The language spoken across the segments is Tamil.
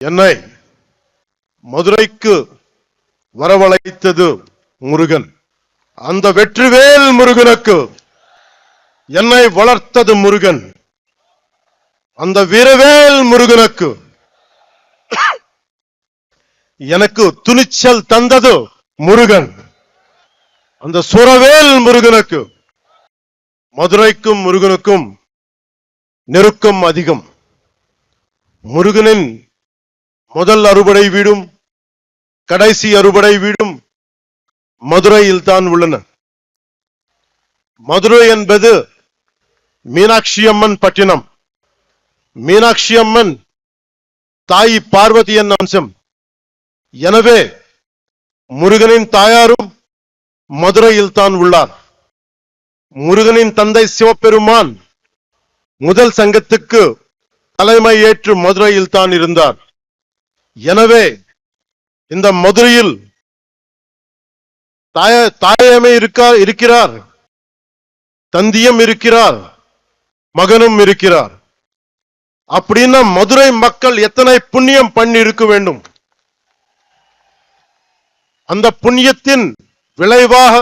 என்னை மதுரைக்கு வரவழைத்தது முருகன். அந்த வெற்றிவேல் முருகனுக்கு என்னை வளர்த்தது முருகன். அந்த வீரவேல் முருகனுக்கு எனக்கு துணிச்சல் தந்தது முருகன். அந்த சுரவேல் முருகனுக்கு மதுரைக்கும் முருகனுக்கும் நெருக்கம் அதிகம். முருகனின் முதல் அறுபடை வீடும் கடைசி அறுபடை வீடும் மதுரையில் தான் உள்ளன. மதுரை என்பது மீனாட்சி அம்மன் பட்டினம். மீனாட்சி அம்மன் தாய் பார்வதியின் அம்சம். எனவே முருகனின் தாயாரும் மதுரையில் தான் உள்ளார். முருகனின் தந்தை சிவபெருமான் முதல் சங்கத்துக்கு தலைமை ஏற்று மதுரையில் தான் இருந்தார். எனவே இந்த மதுரையில் தாய இருக்கா இருக்கிறார். தந்தியம் இருக்கிறார். மகனும் இருக்கிறார். அப்படின்னா மதுரை மக்கள் எத்தனை புண்ணியம் பண்ணி இருக்க வேண்டும்? அந்த புண்ணியத்தின் விளைவாக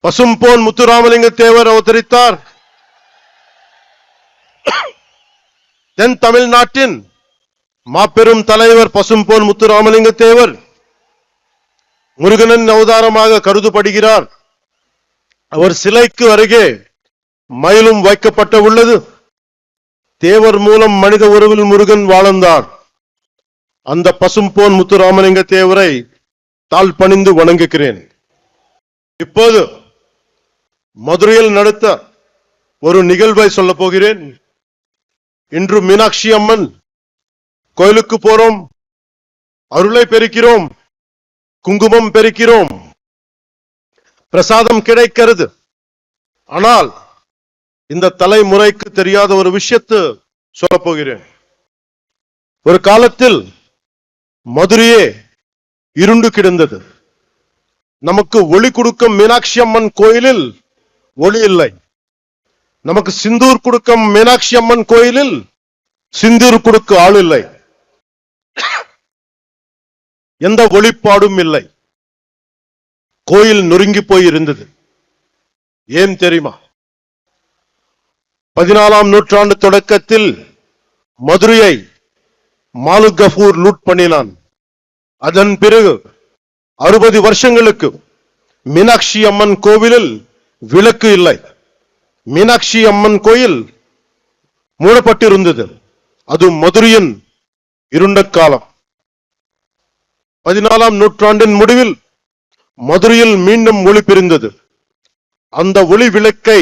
பசும்போன் முத்துராமலிங்க தேவர் அவதரித்தார். தென் தமிழ்நாட்டின் மாபெரும் தலைவர் பசும்போன் முத்துராமலிங்க தேவர் முருகனின் அவதாரமாக கருதப்படுகிறார். அவர் சிலைக்கு அருகே மயிலும் வைக்கப்பட்ட உள்ளது. தேவர் மூலம் மனித உறவில் முருகன் வாழ்ந்தார். அந்த பசும்போன் முத்துராமலிங்க தேவரை தாழ் பணிந்து வணங்குகிறேன். இப்போது மதுரையில் நடத்த ஒரு நிகழ்வை சொல்ல போகிறேன். இன்று மீனாட்சி அம்மன் கோயிலுக்கு போறோம். அருளை பெருக்கிறோம் குங்குமம் பெருக்கிறோம் பிரசாதம் கிடைக்கிறது. ஆனால் இந்த தலைமுறைக்கு தெரியாத ஒரு விஷயத்தை சொல்ல போகிறேன். ஒரு காலத்தில் மதுரையே இருண்டு கிடந்தது. நமக்கு ஒளி கொடுக்கும் மீனாட்சி அம்மன் கோயிலில் ஒளி இல்லை. நமக்கு சிந்தூர் கொடுக்கும் மீனாட்சி அம்மன் கோயிலில் சிந்தூர் கொடுக்க ஆள் இல்லை. எந்த ஒளிப்பாடும் இல்லை. கோயில் நொறுங்கி போய் இருந்தது ஏன் தெரியுமா? பதினாலாம் நூற்றாண்டு தொடக்கத்தில் மதுரையை மாலு கஃபூர் லூட் பண்ணினான். அதன் பிறகு அறுபது வருஷங்களுக்கு மீனாட்சி அம்மன் கோவிலில் விளக்கு இல்லை. மீனாட்சி அம்மன் கோயில் மூடப்பட்டிருந்தது. அது மதுரையின் இருண்ட காலம். பதினாலாம் நூற்றாண்டின் முடிவில் மதுரையில் மீண்டும் ஒளி பிரிந்தது. அந்த ஒளி விளக்கை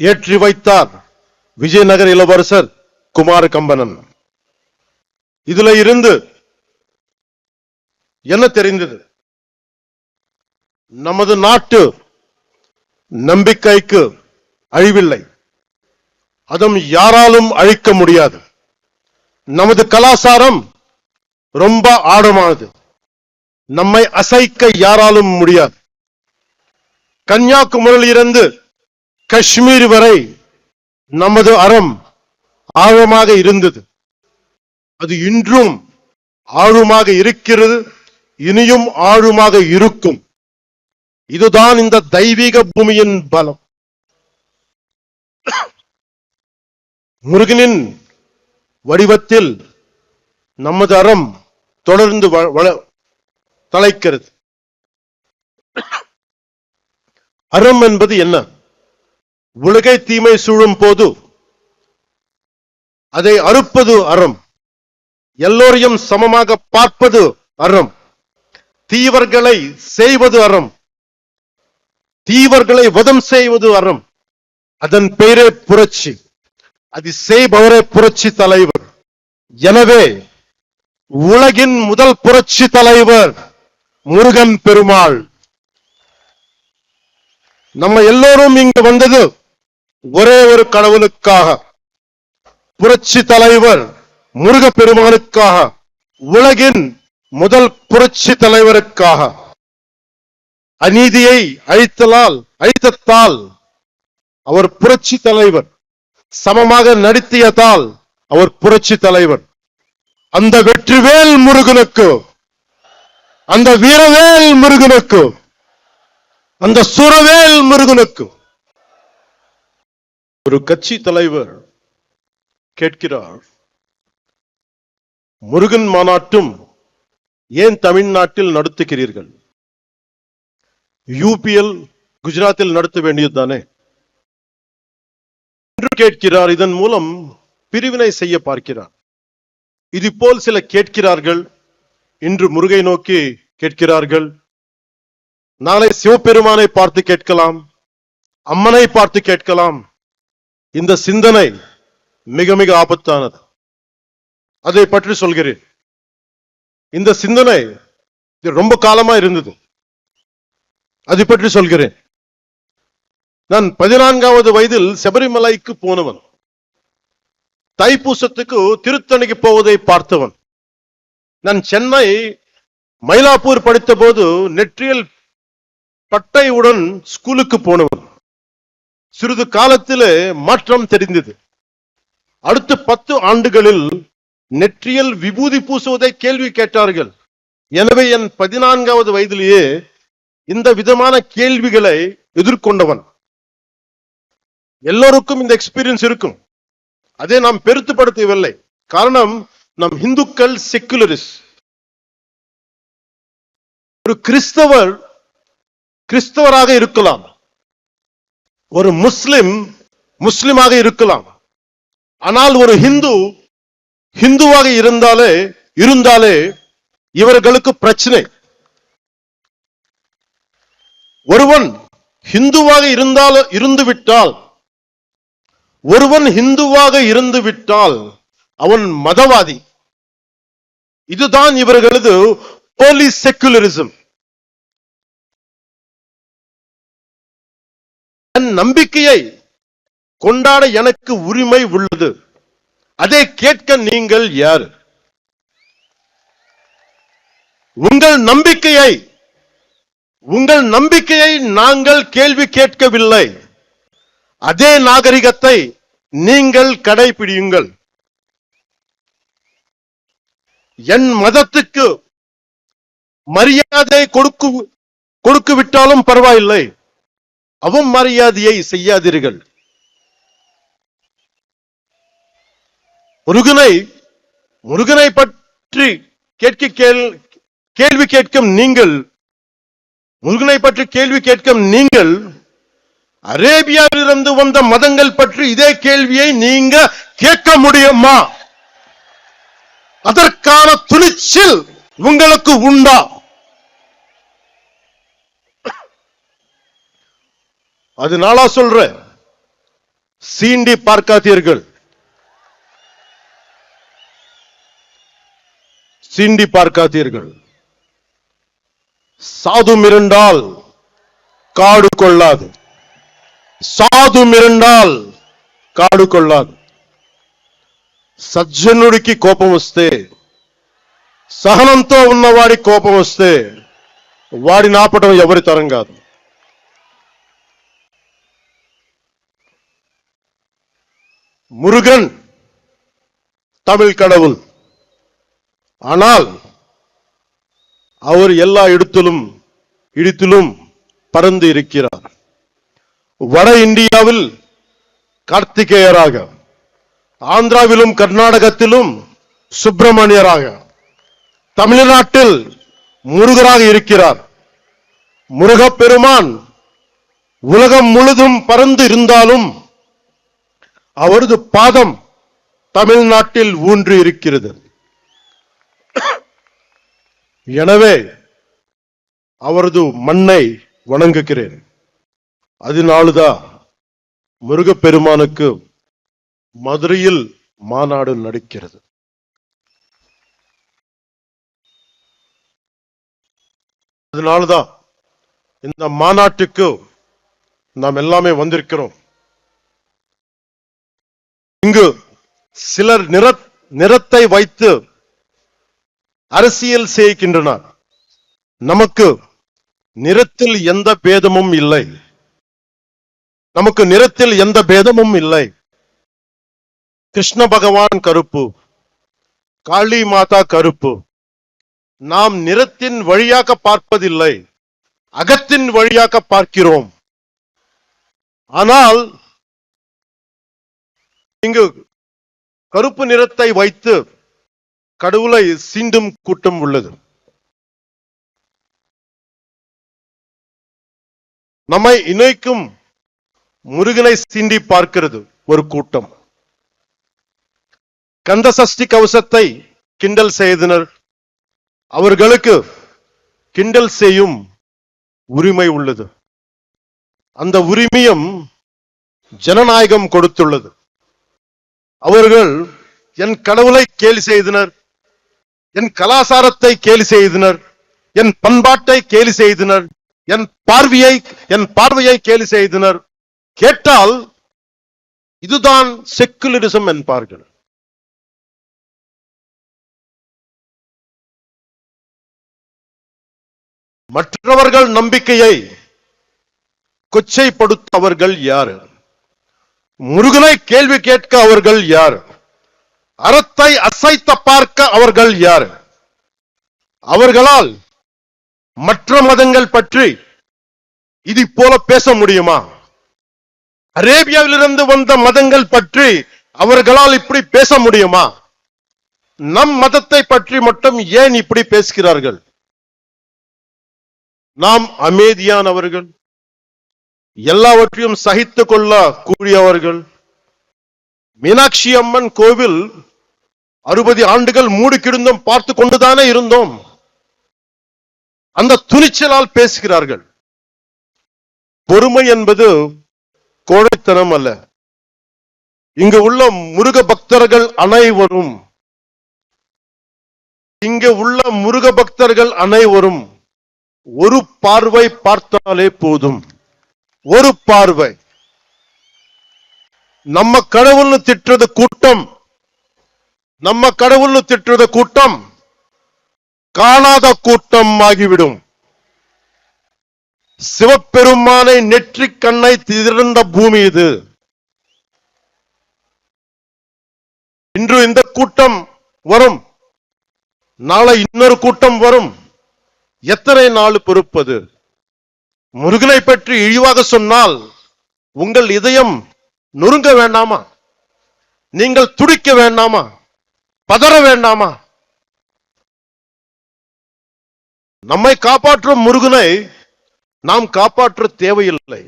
ஏற்றி வைத்தார் விஜயநகர் இளவரசர் குமார கம்பனன் இதுல இருந்து என்ன தெரிந்தது? நமது நாட்டு நம்பிக்கைக்கு அழிவில்லை. அதுவும் யாராலும் அழிக்க முடியாது. நமது கலாச்சாரம் ரொம்ப ஆழமானது. நம்மை அசைக்க யாராலும் முடியாது. கன்னியாகுமரியில் இருந்து காஷ்மீர் வரை நமது அறம் ஆழமாக இருந்தது. அது இன்றும் ஆழமாக இருக்கிறது இனியும் ஆழமாக இருக்கும். இதுதான் இந்த தெய்வீக பூமியின் பலம். முருகனின் வடிவத்தில் நமது அறம் தொடர்ந்து வ- வள- தலைக்கிறது. அறம் என்பது என்ன? உலகை தீமை சூழும் போது அதை அறுப்பது அறம். எல்லோரையும் சமமாக பார்ப்பது அறம். தீவர்களை செய்வது அறம். தீவர்களை வதம் செய்வது அறம். அதன் பெயரே புரட்சி. அது செய்பவரே புரட்சி தலைவர். எனவே உலகின் முதல் புரட்சி தலைவர் முருகன் பெருமாள். நம்ம எல்லோரும் இங்கு வந்தது ஒரே ஒரு கடவுளுக்காக. புரட்சி தலைவர் முருக பெருமானுக்காக உலகின் முதல் புரட்சி தலைவருக்காக. அநீதியை அழித்தலால் அழித்தத்தால் அவர் புரட்சி தலைவர் சமமாக நடத்தியதால் அவர் புரட்சி தலைவர். அந்த வெற்றிவேல் முருகனுக்கு அந்த வீரவேல் முருகனுக்கு அந்த சுரவேல் முருகனுக்கு. ஒரு கட்சி தலைவர் கேட்கிறார் முருகன் மாநாட்டும் ஏன் தமிழ்நாட்டில் நடத்துகிறீர்கள்? யூபிஎல் குஜராத்தில் நடத்த வேண்டியது தானே என்று கேட்கிறார். இதன் மூலம் பிரிவினை செய்ய பார்க்கிறார். இது போல் சில கேட்கிறார்கள். இன்று முருகை நோக்கி கேட்கிறார்கள். நாளை சிவபெருமானை பார்த்து கேட்கலாம். அம்மனை பார்த்து கேட்கலாம். இந்த சிந்தனை மிக மிக ஆபத்தானது. அதை பற்றி சொல்கிறேன். இந்த சிந்தனை இது ரொம்ப காலமா இருந்தது. அதை பற்றி சொல்கிறேன். நான் பதினான்காவது வயதில் சபரிமலைக்கு போனவன். தைப்பூசத்துக்கு திருத்தணிக்கு போவதை பார்த்தவன். நான் சென்னை மயிலாப்பூர் படித்த போது நெற்றியல் பட்டையுடன் ஸ்கூலுக்கு போனவன். சிறிது காலத்தில் மாற்றம் தெரிந்தது. அடுத்த பத்து ஆண்டுகளில் நெற்றியல் விபூதி பூசுவதை கேள்வி கேட்டார்கள். எனவே என் பதினான்காவது வயதிலேயே இந்த விதமான கேள்விகளை எதிர்கொண்டவன். எல்லோருக்கும் இந்த எக்ஸ்பீரியன்ஸ் இருக்கும். அதை நாம் பெருத்துப்படுத்தவில்லை. காரணம் நம் இந்துக்கள் செக்குலரிஸ். ஒரு கிறிஸ்தவர் கிறிஸ்தவராக இருக்கலாம். ஒரு முஸ்லிம் முஸ்லிமாக இருக்கலாம். ஆனால் ஒரு ஹிந்து ஹிந்துவாக இருந்தாலே இருந்தாலே இவர்களுக்கு பிரச்சனை. ஒருவன் ஹிந்துவாக இருந்தால் இருந்துவிட்டால் ஒருவன் ஹிந்துவாக இருந்து விட்டால் அவன் மதவாதி. இதுதான் இவர்களது போலி செக்குலரிசம் என் நம்பிக்கையை கொண்டாட எனக்கு உரிமை உள்ளது. அதை கேட்க நீங்கள் யார்? உங்கள் நம்பிக்கையை உங்கள் நம்பிக்கையை நாங்கள் கேள்வி கேட்கவில்லை. அதே நாகரிகத்தை நீங்கள் கடைபிடியுங்கள். என் மதத்துக்கு மரியாதை கொடுக்கு கொடுக்கு விட்டாலும் பரவாயில்லை மரியாதையை செய்யாதீர்கள். முருகனை முருகனை பற்றி கேட்க கேள் கேள்வி கேட்கும் நீங்கள் முருகனை பற்றி கேள்வி கேட்கும் நீங்கள் அரேபியாவிலிருந்து வந்த மதங்கள் பற்றி இதே கேள்வியை நீங்க கேட்க முடியுமா? அதற்கான துணிச்சல் உங்களுக்கு உண்டா? அது நாளா சொல்றேன். சீண்டி பார்க்காதீர்கள். சீண்டி பார்க்காதீர்கள். சாது மிரண்டால் காடு கொள்ளாது. సాధు మిరండాల్ కాడు కొల్లాదు సజ్జనుడికి కోపం వస్తే సహనంతో ఉన్నవాడి కోపం వస్తే వాడి నాపటం ఎవరి తరం కాదు முருகன் தமிழ் கடவுள் ஆனால் அவர் எல்லா இடத்திலும் இடத்திலும் பறந்து இருக்கிறார் வட இந்தியாவில் கார்த்திகேயராக ஆந்திராவிலும் கர்நாடகத்திலும் சுப்பிரமணியராக தமிழ்நாட்டில் முருகராக இருக்கிறார். முருகப்பெருமான் உலகம் முழுதும் பறந்து இருந்தாலும் அவரது பாதம் தமிழ்நாட்டில் ஊன்றி இருக்கிறது. எனவே அவரது மண்ணை வணங்குகிறேன். அதனால்தான் முருகப்பெருமானுக்கு மதுரையில் மாநாடு நடக்கிறது. அதனாலதான் இந்த மாநாட்டுக்கு நாம் எல்லாமே வந்திருக்கிறோம். இங்கு சிலர் நிற நிறத்தை வைத்து அரசியல் செய்கின்றனர். நமக்கு நிறத்தில் எந்த பேதமும் இல்லை. நமக்கு நிறத்தில் எந்த பேதமும் இல்லை. கிருஷ்ண பகவான் கருப்பு காளி மாதா கருப்பு. நாம் நிறத்தின் வழியாக பார்ப்பதில்லை அகத்தின் வழியாக பார்க்கிறோம். ஆனால் இங்கு கருப்பு நிறத்தை வைத்து கடவுளை சீண்டும் கூட்டம் உள்ளது. நம்மை இணைக்கும் முருகனை சீண்டி பார்க்கிறது ஒரு கூட்டம். கந்த சஷ்டி கவசத்தை கிண்டல் செய்தனர். அவர்களுக்கு கிண்டல் செய்யும் உரிமை உள்ளது. அந்த உரிமையும் ஜனநாயகம் கொடுத்துள்ளது. அவர்கள் என் கடவுளை கேலி செய்தனர். என் கலாசாரத்தை கேலி செய்தனர். என் பண்பாட்டை கேலி செய்தனர். என் பார்வையை என் பார்வையை கேலி செய்தனர். கேட்டால் இதுதான் செக்குலரிசம் என்பார்கள். மற்றவர்கள் நம்பிக்கையை கொச்சைப்படுத்த அவர்கள் யார்? முருகனை கேள்வி கேட்க அவர்கள் யார்? அறத்தை அசைத்த பார்க்க அவர்கள் யார்? அவர்களால் மற்ற மதங்கள் பற்றி இது போல பேச முடியுமா? அரேபியாவிலிருந்து வந்த மதங்கள் பற்றி அவர்களால் இப்படி பேச முடியுமா? நம் மதத்தை பற்றி மட்டும் ஏன் இப்படி பேசுகிறார்கள்? நாம் அமைதியானவர்கள் எல்லாவற்றையும் சகித்துக் கொள்ள கூடியவர்கள். மீனாட்சி அம்மன் கோவில் அறுபது ஆண்டுகள் மூடி பார்த்து கொண்டுதானே இருந்தோம். அந்த துணிச்சலால் பேசுகிறார்கள். பொறுமை என்பது கோழைத்தனம் அல்ல. இங்கு உள்ள முருக பக்தர்கள் அனைவரும் இங்கு உள்ள முருக பக்தர்கள் அனைவரும் ஒரு பார்வை பார்த்தாலே போதும். ஒரு பார்வை. நம்ம கடவுள்னு திட்டுறது கூட்டம். நம்ம கடவுள்னு திட்டுறது கூட்டம். காணாத கூட்டம் ஆகிவிடும். சிவபெருமானை நெற்றிக் கண்ணை திறந்த பூமி இது. இன்று இந்த கூட்டம் வரும். நாளை இன்னொரு கூட்டம் வரும். எத்தனை நாள் பொறுப்பது? முருகனை பற்றி இழிவாக சொன்னால் உங்கள் இதயம் நொறுங்க வேண்டாமா? நீங்கள் துடிக்க வேண்டாமா? பதற வேண்டாமா? நம்மை காப்பாற்றும் முருகனை நாம் காப்பாற்ற தேவையில்லை.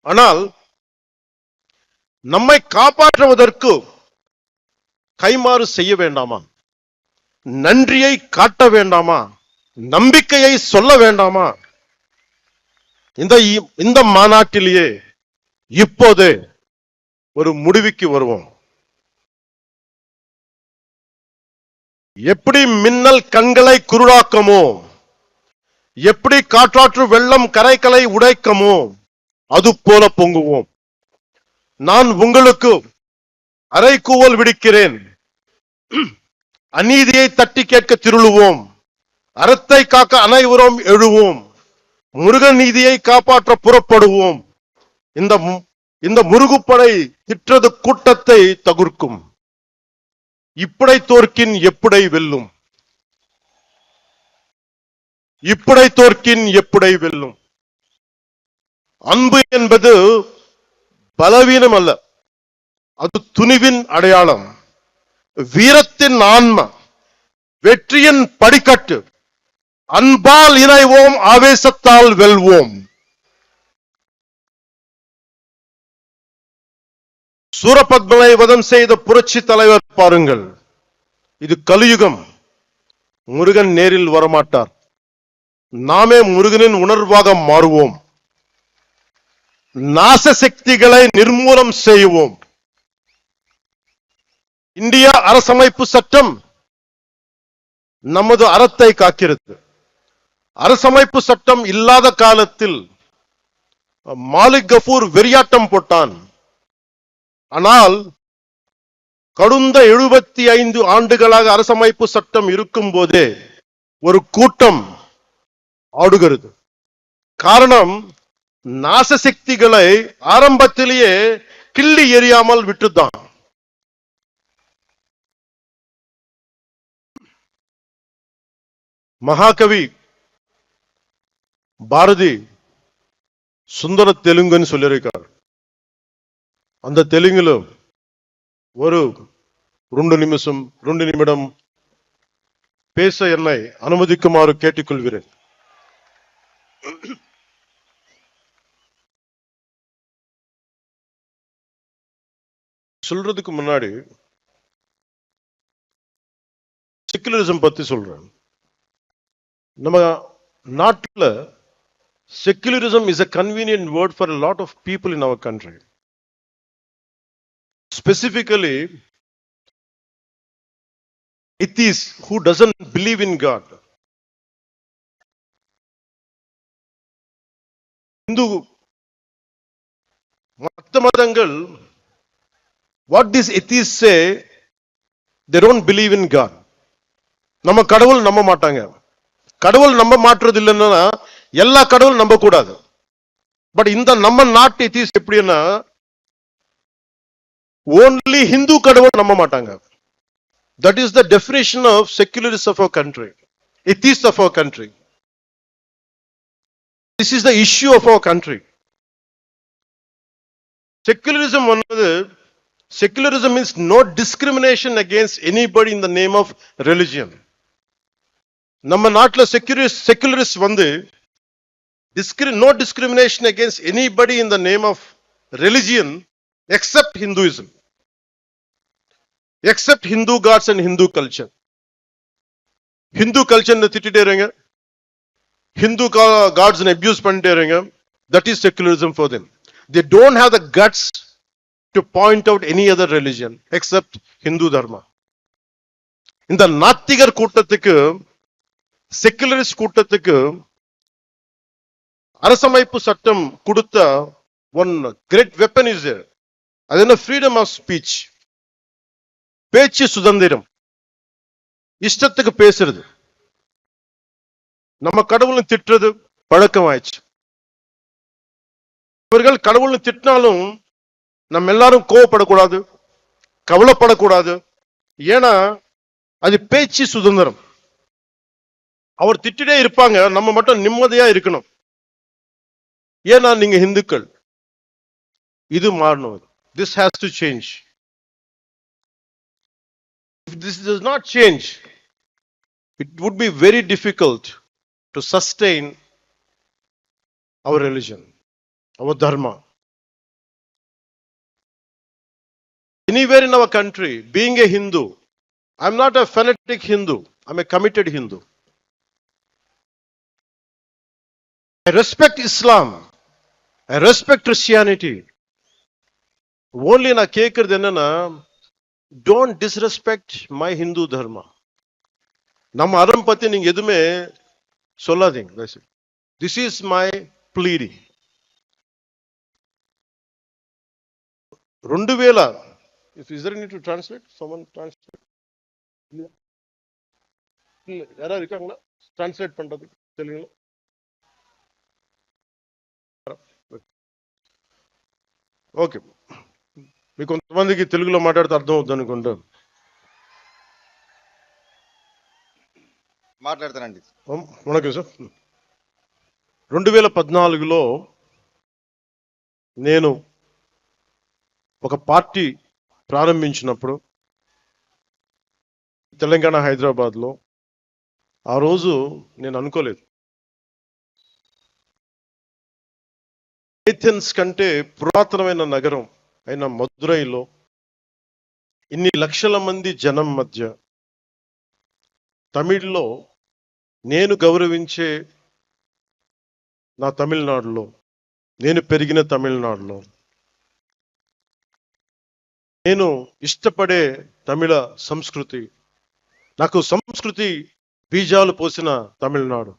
ஆனால் நம்மை காப்பாற்றுவதற்கு கைமாறு செய்ய வேண்டாமா? நன்றியை காட்ட வேண்டாமா? நம்பிக்கையை சொல்ல வேண்டாமா? இந்த இந்த மாநாட்டிலேயே இப்போது ஒரு முடிவுக்கு வருவோம். எப்படி மின்னல் கண்களை குருடாக்கமோ? எப்படி காற்றாற்று வெள்ளம் கரைகளை உடைக்கமோ அது போல பொங்குவோம். நான் உங்களுக்கு அரைக்கூவல் விடுக்கிறேன். அநீதியை தட்டி கேட்க திருளுவோம். அறத்தை காக்க அனைவரும் எழுவோம். முருகன் நீதியை காப்பாற்ற புறப்படுவோம். இந்த இந்த முருகுப்படை திற்றது கூட்டத்தை தகுர்க்கும். இப்படை தோற்கின் எப்படை வெல்லும். இப்படை தோற்கின் எப்படை வெல்லும். அன்பு என்பது பலவீனம் அல்ல. அது துணிவின் அடையாளம். வீரத்தின் ஆன்மா வெற்றியின் படிக்கட்டு. அன்பால் இணைவோம் ஆவேசத்தால் வெல்வோம். சூரபத்மனை வதம் செய்த புரட்சி தலைவர் பாருங்கள். இது கலியுகம். முருகன் நேரில் வரமாட்டார். நாமே முருகனின் உணர்வாக மாறுவோம். நாச சக்திகளை நிர்மூலம் செய்வோம். இந்திய அரசமைப்பு சட்டம் நமது அறத்தை காக்கிறது. அரசமைப்பு சட்டம் இல்லாத காலத்தில் மாலிக் கஃபூர் வெறியாட்டம் போட்டான். ஆனால் கடந்த எழுபத்தி ஐந்து ஆண்டுகளாக அரசமைப்பு சட்டம் இருக்கும் போதே ஒரு கூட்டம் ఆడుగరుదు காரணம் நாசசக்திகளை ஆரம்பத்திலேயே கிள்ளி எறியாமல் விட்டுதான் மகாகவி பாரதி சுந்தர தெலுங்குன்னு சொல்லியிருக்கார். அந்த தெலுங்குல ஒரு ரெண்டு நிமிஷம் ரெண்டு நிமிடம் பேச என்னை அனுமதிக்குமாறு கேட்டுக்கொள்கிறேன். சொல்றதுக்கு முன்னாடி செக்குலரிசம் பத்தி சொல்றேன் நம்ம நாட்டில் secularism is a convenient word for lot of people in our country specifically it is who doesn't believe in God Hindu மற்ற மதங்கள் what these atheists say they don't believe in God நம்ம கடவுள் நம்ப மாட்டாங்க. கடவுள் நம்ப மாட்டுறது இல்லைன்னா எல்லா கடவுள் நம்ப கூடாது. பட் இந்த நம்ம நாட்டு எத்திஸ் எப்படின்னா ஓன்லி ஹிந்து கடவுள் நம்ப மாட்டாங்க. That is the definition of secularism of our country ethics of our country this is the issue of our country secularism வந்தது secularism means no discrimination against anybody in the name of religion நம்ம நாட்டுல செக்யூரிஸ்ட் செக்யூலரிஸ்ட் வந்து discri- no discrimination against anybody in the name of religion except Hinduism, except Hindu gods and Hindu culture. Hindu culture திட்டிட்டே இருங்க Hindu ga- gods and abuse பண்ணிட்டே இருங்க that is secularism for them. They don't have the guts to point out any other religion except Hindu dharma. இந்த நாத்திகர் கூட்டத்துக்கு செக்குலரிஸ்ட் கூட்டத்துக்கு அரசமைப்பு சட்டம் கொடுத்த ஒன் கிரேட் வெப்பன் இஸ் அது என்ன ஃப்ரீடம் ஆஃப் ஸ்பீச் பேச்சு சுதந்திரம் இஷ்டத்துக்கு பேசுறது நம்ம கடவுளும் திட்டுறது பழக்கம் ஆயிடுச்சு இவர்கள் கடவுளும் திட்டினாலும் நம்ம எல்லாரும் கோவப்படக்கூடாது கவலைப்படக்கூடாது. ஏன்னா அது பேச்சு சுதந்திரம். அவர் திட்டிட்டே இருப்பாங்க நம்ம மட்டும் நிம்மதியா இருக்கணும். ஏன்னா நீங்க இந்துக்கள். இது மாறணும் this has to change If this does not change, it would be very to sustain our religion, our dharma. Anywhere in our country, being a Hindu, I'm not a fanatic Hindu, I'm a committed Hindu. I respect Islam, I respect Christianity. Only na kekardenana, don't disrespect my Hindu dharma. ನಮ್ಮ ಅರಂಪತಿ ನಿಂಗೆ ಎದುಮೆ நீங்க எதுவுமே சொல்லாதீங்க திஸ் இஸ் மை ப்ளீடிங் రెండు వేల if is there need to translate someone translate யாராவது இருக்காங்களா டிரான்ஸ்லேட் பண்றது தெலுங்குல ఓకే మీకు కొంతమందికి తెలుగులో మాట్లాడితే అర్థం అవుతుంది అనుకుంటా మాట్లాడతానండి. వణకం సార్ రెండు వేల పద్నాలుగులో నేను ఒక పార్టీ ప్రారంభించినప్పుడు తెలంగాణ హైదరాబాద్లో ఆ రోజు నేను అనుకోలేదు. ఏథెన్స్ కంటే పురాతనమైన నగరం అయిన మదురైలో ఇన్ని లక్షల మంది జనం మధ్య తమిళ్ళో నేను గౌరవించే నా తమిళనాడులో నేను పెరిగిన తమిళనాడులో నేను ఇష్టపడే తమిళ సంస్కృతి నాకు సంస్కృతి బీజాలు పోసిన తమిళనాడు.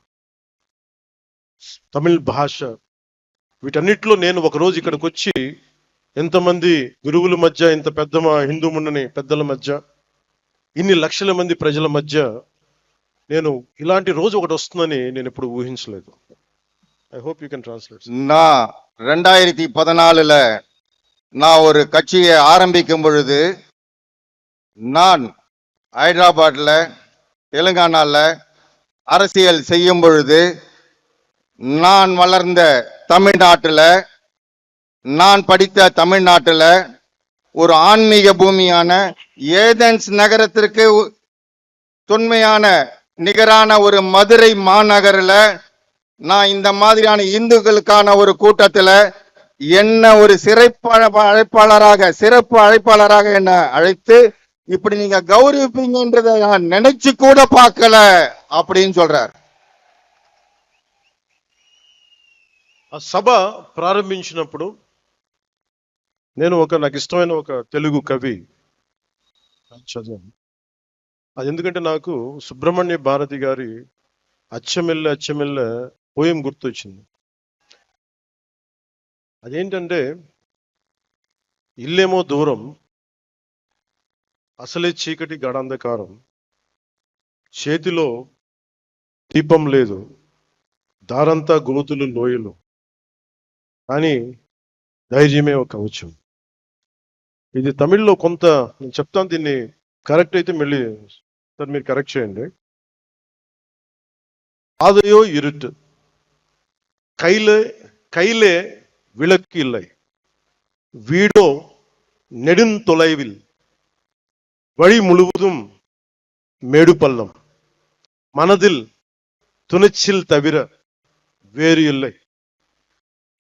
తమిళ్ భాష. వీటన్నిటిలో నేను ఒక రోజు ఇక్కడికి వచ్చి ఎంతమంది గురువుల మధ్య ఇంత పెద్ద మా హిందూ ముండని పెద్దల మధ్య ఇన్ని లక్షల మంది ప్రజల మధ్య నేను ఇలాంటి రోజు ఒకటి వస్తుందని నేను ఎప్పుడు ఊహించలేదు I hope you can translate நான் ரெண்டாயிரத்தி பதினாலுல நான் ஒரு கட்சியை ஆரம்பிக்கும் பொழுது நான் ஹைதராபாத்ல தெலுங்கானால அரசியல் செய்யும் பொழுது நான் வளர்ந்த தமிழ்நாட்டுல நான் படித்த தமிழ்நாட்டுல ஒரு ஆன்மீக பூமியான ஏதென்ஸ் நகரத்திற்கு உ- தொன்மையான நிகரான ஒரு மதுரை மாநகரில் நான் இந்த மாதிரியான இந்துக்களுக்கான ஒரு கூட்டத்துல என்ன ஒரு சிறப்பு அழைப்பா- அழைப்பாளராக சிறப்பு அழைப்பாளராக என்ன அழைத்து இப்படி நீங்க கௌரவிப்பீங்கன்றத நான் நினைச்சு கூட பார்க்கல அப்படின்னு சொல்றார் ఆ సభ ప్రారంభించినప్పుడు నేను ఒక నాకు ఇష్టమైన ఒక తెలుగు కవి చదివాను అది ఎందుకంటే నాకు సుబ్రహ్మణ్య భారతి గారి అచ్చమెల్ల అచ్చమెల్ల పోయం గుర్తొచ్చింది. అదేంటంటే ఇల్లేమో దూరం అసలే చీకటి గడాంధకారం చేతిలో దీపం లేదు దారంతా గోతులు లోయలు కానీ ధైర్యమే ఒక కవచం ఇది తమిళ్ళో కొంత నేను చెప్తాను దీన్ని కరెక్ట్ అయితే మళ్ళీ సార్ మీరు కరెక్ట్ చేయండి பாதையோ இருட்டு கையிலே கையிலே விளக்கு இல்லை வீடோ நெடுந்தொலைவில் வழி முழுவதும் மேடு பள்ளம் மனதில் துணிச்சில் தவிர வேறு இல்லை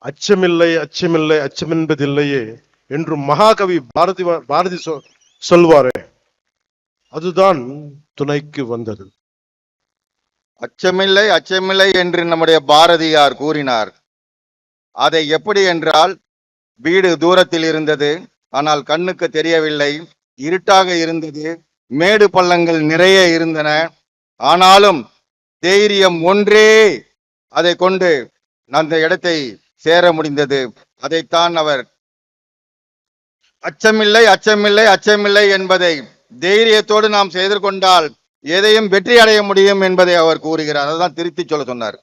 அச்சமில்லை அச்சமில்லை அச்சமென்பதில்லையே என்று மகாகவி பாரதி பாரதி சொ- சொல்வாரே அதுதான் துணைக்கு வந்தது. அச்சமில்லை அச்சமில்லை என்று நம்முடைய பாரதியார் கூறினார். அதை எப்படி என்றால் வீடு தூரத்தில் இருந்தது ஆனால் கண்ணுக்கு தெரியவில்லை. இருட்டாக இருந்தது மேடு பள்ளங்கள் நிறைய இருந்தன. ஆனாலும் தைரியம் ஒன்றே அதை கொண்டு அந்த இடத்தை சேர முடிந்தது. அதைத்தான் அவர் அச்சமில்லை அச்சமில்லை அச்சமில்லை என்பதை தைரியத்தோடு நாம் செய்து கொண்டால் எதையும் வெற்றி அடைய முடியும் என்பதை அவர் கூறுகிறார் அதான் திருத்தி சொல்ல சொன்னார்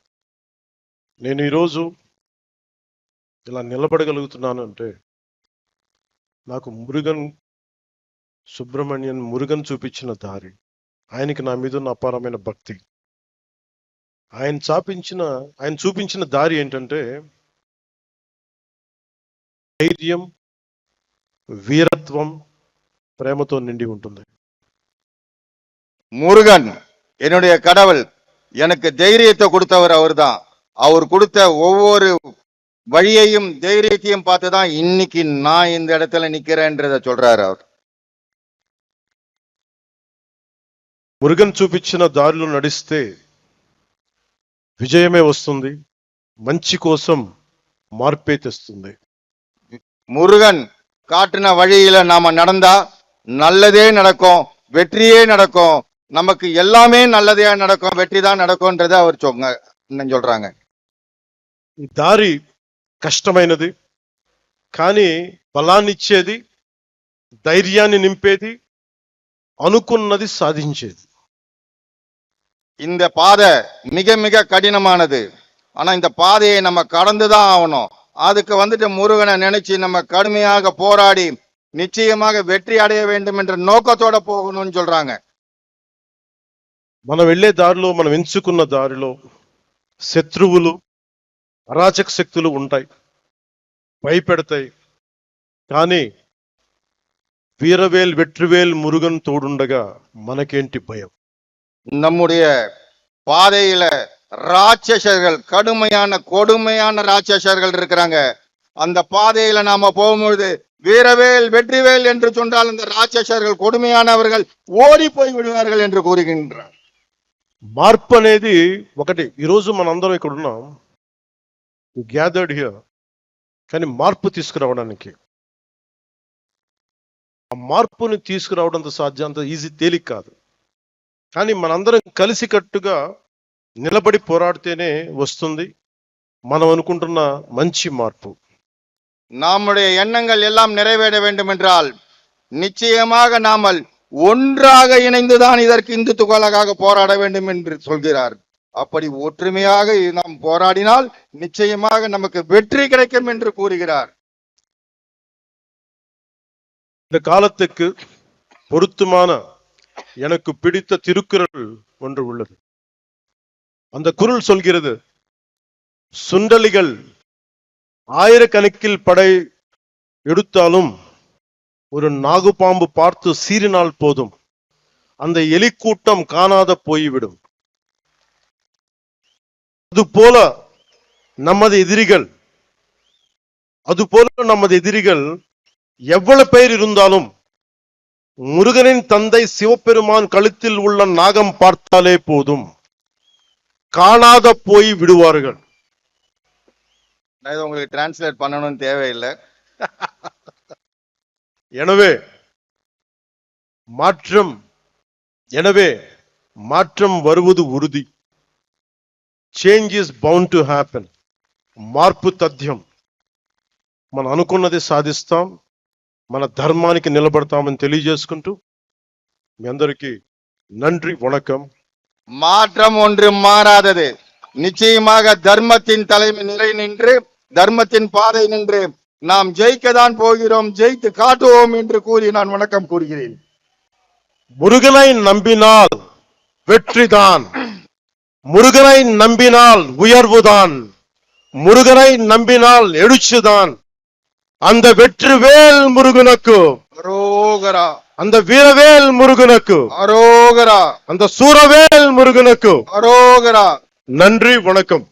నేను ఈరోజు ఇలా నిలబడగలుగుతున్నాను అంటే నాకు మురుగన్ సుబ్రహ్మణ్యన్ మురుగన్ చూపించిన దారి ఆయనకి నా మీద ఉన్న అపారమైన భక్తి ఆయన చాపించిన ఆయన చూపించిన దారి ఏంటంటే ధైర్యం వీరత్వం ప్రేమతో నిండి ఉంటుంది முருகன் என்னுடைய கடவுள் எனக்கு தைரியத்தை கொடுத்தவர் அவர்தான் அவர் கொடுத்த ஒவ்வொரு வழியையும் தைரியத்தையும் பார்த்துதான் இன்னைக்கு நான் இந்த இடத்துல நிக்கிறேன்றத சொல்றாரு அவர் మురుగన్ చూపించిన దారిలో నడిస్తే విజయమే వస్తుంది మంచి కోసం మార్పే తెస్తుంది முருகன் காட்டின வழியில நாம நடந்தா நல்லதே நடக்கும் வெற்றியே நடக்கும் நமக்கு எல்லாமே நல்லதே நடக்கும் வெற்றி தான் நடக்கும்ன்றத அவர் சொங்க இன்னும் சொல்றாங்க ఈ దారి కష్టమైనది కానీ బలాన్నిచ్చేది ధైర్యాన్ని నింపేది అనుకున్నది సాధించేది இந்த பாதை மிக மிக கடினமானது ஆனா இந்த பாதையை நம்ம கடந்துதான் ஆகணும் அதுக்கு வந்துட்டு முருகனை நினைச்சு நம்ம கடுமையாக போராடி நிச்சயமாக வெற்றி அடைய வேண்டும் என்ற நோக்கத்தோட போகணும்னு சொல்றாங்க మనం వెళ్ళే దారిలో మనం ఎంచుకున్న దారిలో శత్రువులు అరాచక శక్తులు ఉంటాయి భయపెడతాయి కానీ వీరవేల్ వెట్రివేల్ మురుగన్ తోడుండగా మనకేంటి భయం நம்முடைய பாதையில ராட்சசர்கள் கடுமையான கொடுமையான ராட்சசர்கள் இருக்கிறாங்க அந்த பாதையில நாம போகும்பொழுது வீரவேல் வெற்றிவேல் என்று சொன்னால் அந்த ராட்சசர்கள் கொடுமையானவர்கள் ஓடி போய் விடுவார்கள் என்று கூறுகின்றார் మార్పు అనేది ఒకటి ఈరోజు మనందరం ఇక్కడ ఉన్నాం గ్యాదర్డ్ హియర్ కానీ మార్పు తీసుకురావడానికి ఆ మార్పుని తీసుకురావడంత సాధ్యం అంత ఈజీ తేలిక కాదు కానీ మనందరం కలిసికట్టుగా నిలబడి పోరాడితేనే వస్తుంది మనం అనుకుంటున్న మంచి మార్పు நம்முடைய எண்ணங்கள் எல்லாம் நிறைவேற வேண்டும் என்றால் நிச்சயமாக நாமல் ஒன்றாக இணைந்துதான் இதற்கு இந்து துகளாக போராட வேண்டும் என்று சொல்கிறார். அப்படி ஒற்றுமையாக நாம் போராடினால் நிச்சயமாக நமக்கு வெற்றி கிடைக்கும் என்று கூறுகிறார். இந்த காலத்துக்கு பொருத்தமான எனக்கு பிடித்த திருக்குறள் ஒன்று உள்ளது. அந்த குரல் சொல்கிறது சுண்டலிகள் ஆயிரக்கணக்கில் படை எடுத்தாலும் ஒரு நாகுபாம்பு பார்த்து சீறினால் போதும். அந்த எலிக்கூட்டம் காணாத போய்விடும். அதுபோல நமது எதிரிகள் அதுபோல நமது எதிரிகள் எவ்வளவு பேர் இருந்தாலும் முருகனின் தந்தை சிவபெருமான் கழுத்தில் உள்ள நாகம் பார்த்தாலே போதும். காணாத போய் விடுவார்கள். நான் இதை உங்களுக்கு டிரான்ஸ்லேட் பண்ணணும்னு தேவையில்லை எனவே மாற்றம் எனவே மாற்றம் வருவது ఉరుది change is bound to happen మార్పు తథ్యం మనం అనుకున్నది సాధిస్తాం మన ధర్మానికి నిలబడతామని తెలియజేసుకుంటూ మీ అందరికీ நன்றி வணக்கம் மாற்றம் ஒன்று மாறாதது நிச்சயமாக தர்மத்தின் தலைமை நிலை நின்று தர்மத்தின் பாதை நின்று நாம் ஜெயிக்கத்தான் போகிறோம் ஜெயித்து காட்டுவோம் என்று கூறி நான் வணக்கம் கூறுகிறேன். முருகனை நம்பினால் வெற்றிதான். முருகனை நம்பினால் உயர்வுதான். முருகனை நம்பினால் எழுச்சிதான். அந்த வெற்றிவேல் முருகனுக்கு அரோகரா. அந்த வீரவேல் முருகனுக்கு அரோகரா. அந்த சூரவேல் முருகனுக்கு அரோகரா. நன்றி வணக்கம்.